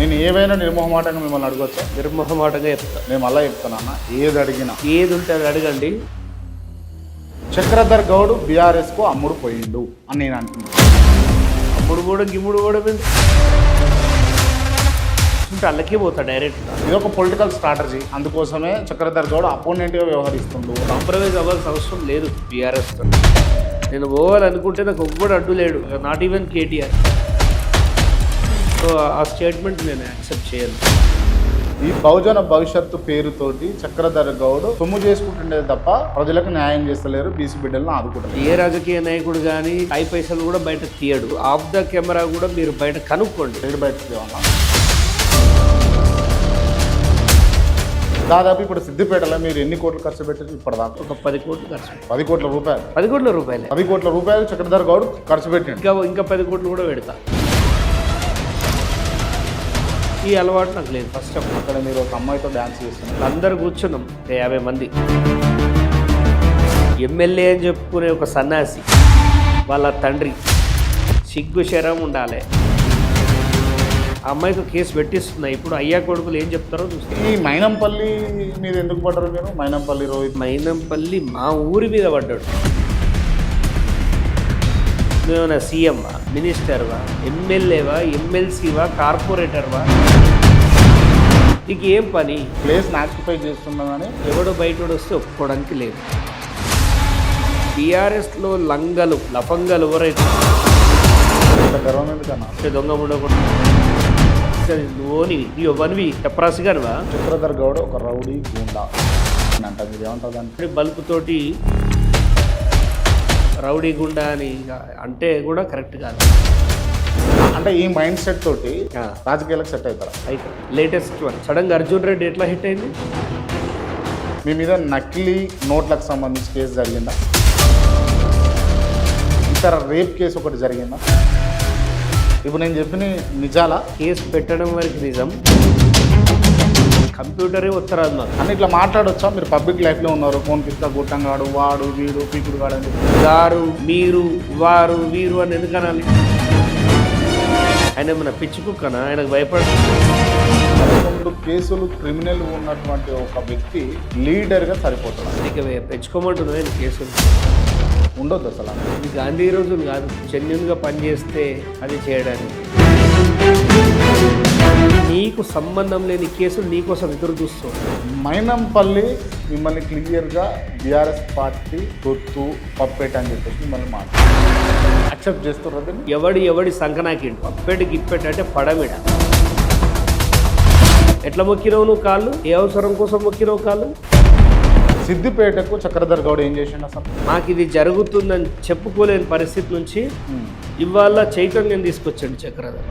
నేను ఏవైనా నిర్మోహమాటంగా మిమ్మల్ని అడగొచ్చా? నిర్మోహమాటంగా చెప్తా. నేను మళ్ళీ చెప్తానన్న ఏది అడిగినా. ఏది ఉంటే అది అడగండి. చక్రధర్ గౌడ్ బీఆర్ఎస్కు అమ్ముడు పోయిండు అని నేను అంటున్నాను అప్పుడు కూడా గిమ్ముడు కూడా ఉంటే అల్లకే పోతా డైరెక్ట్గా ఇది ఒక పొలిటికల్ స్ట్రాటజీ. అందుకోసమే చక్రధర్ గౌడ్ అపోనెంట్గా వ్యవహరిస్తుండు. కాంప్రమైజ్ అవ్వాల్సిన అవసరం లేదు బీఆర్ఎస్ నేను పోవాలనుకుంటే నాకు ఒక్కడు అడ్డు లేడు. Not even KTR. సో ఆ స్టేట్మెంట్ నేను యాక్సెప్ట్ చేయను. ఈ బహుజన భవిష్యత్తు పేరుతోటి చక్రధర్ గౌడ్ సొమ్ము చేసుకుంటుండేది తప్ప ప్రజలకు న్యాయం చేస్తలేరు బీసీ బిడ్డలను ఆదుకుంటారు ఏ రాజకీయ నాయకుడు కానీ ఐ పైసలు కూడా బయట తీయడు. ఆఫ్ ద కెమెరా కూడా మీరు బయట కనుక్కోండి. ఏమన్నా దాదాపు ఇప్పుడు సిద్దిపేటలో మీరు ఎన్ని కోట్లు ఖర్చు పెట్టారు ఇప్పటిదాకా? ఒక పది కోట్లు ఖర్చు. పది కోట్ల రూపాయలు. పది కోట్ల రూపాయలే. పది కోట్ల రూపాయలు చక్రధర్ గౌడ్ ఖర్చు పెట్టిండు. ఇంకా ఇంకా పది కోట్లు కూడా పెడతా. ఈ అలవాటు నాకు లేదు. ఫస్ట్ ఆఫ్ ఆల్ అక్కడ మీరు ఒక అమ్మాయితో డ్యాన్స్ చేస్తున్నారు. అందరు కూర్చున్నాం. యాభై మంది. ఎమ్మెల్యే అని చెప్పుకునే ఒక సన్యాసి వాళ్ళ తండ్రి సిగ్గు శరం ఉండాలి. అమ్మాయికి కేసు పెట్టిస్తున్నాయి ఇప్పుడు అయ్యా కొడుకులు ఏం చెప్తారో చూస్తాం ఈ మైనంపల్లి మీద ఎందుకు పడ్డారు మీరు? మైనంపల్లి రోహిత్. మైనంపల్లి మా ఊరి మీద పడ్డాడు. నువ్వేమైనా సీఎంవా మినిస్టర్వా ఎమ్మెల్యేవా ఎమ్మెల్సీవా కార్పొరేటర్వా నీకు ఏం పని? ప్లేస్ నాక్సిఫై చేస్తున్నామని ఎవడో బయట వస్తే ఒప్పుకోవడానికి లేదు. టీఆర్ఎస్లో లంగలు లఫంగలు ఎవరైతే దొంగ ఉండకూడదు. నువ్వుని నీ వన్వి చక్రధర్ గౌడ్ ఒక రౌడీ గూండా. అంట మీరు ఏమంటారు దానికి బల్బుతోటి రౌడీ గుండా అని అంటే కూడా కరెక్ట్ కాదు. అంటే ఈ మైండ్ సెట్ తోటి. రాజకీయాలకు సెట్ అవుతారా? అయితే లేటెస్ట్ వన్. సడన్గా అర్జున్ రెడ్డి ఎట్లా హిట్ అయింది? మీ మీద నకిలీ నోట్లకు సంబంధించి కేసు జరిగిందా? ఇతర రేప్ కేసు ఒకటి జరిగిందా? ఇప్పుడు నేను చెప్పిన నిజాలా? కేసు పెట్టడం వరకు నిజం. కంప్యూటరే ఉత్తరాదు మాకు. అని ఇట్లా మాట్లాడొచ్చా? మీరు పబ్లిక్ లైఫ్లో ఉన్నారు. ఫోన్ కిస్తా గుట్టంగాడు వాడు వీడు పీకుడు వాడు అని. గారు మీరు వారు వీరు అని ఎందుకు అనాలి? ఆయన ఏమన్నా పిచ్చి కుక్కనా? ఆయనకు భయపడ పదకొండు కేసులు క్రిమినల్ ఉన్నటువంటి ఒక వ్యక్తి లీడర్గా సరిపోతున్నాడు. ఇక పెంచుకోమంటున్నావు ఆయన కేసులు? ఉండొద్దు అసలు. ఇది గాంధీ రోజులు కాదు. జెన్యున్గా పనిచేస్తే అది చేయడానికి. నీకు సంబంధం లేని కేసులు నీకోసం ఎదురు చూస్తూ మైనంపల్లి మిమ్మల్ని క్లియర్గా బీఆర్ఎస్ పార్టీ తొత్తు పప్పేట అని చెప్పేసి మిమ్మల్ని మాట యాక్సెప్ట్ చేస్తున్నది ఎవడి ఎవడి సంకనాకిండు? అప్పెటి గిప్పెట్ అంటే పడమిడ. ఎట్లా మొక్కినావు నువ్వు కాళ్ళు? ఏ అవసరం కోసం మొక్కినావు కాళ్ళు? సిద్దిపేటకు చక్రధర్ గౌడ్ ఏం చేసిండు అసలు? మాకు ఇది జరుగుతుందని చెప్పుకోలేని పరిస్థితి నుంచి ఇవాళ చైతన్యం తీసుకొచ్చాడు చక్రధర్.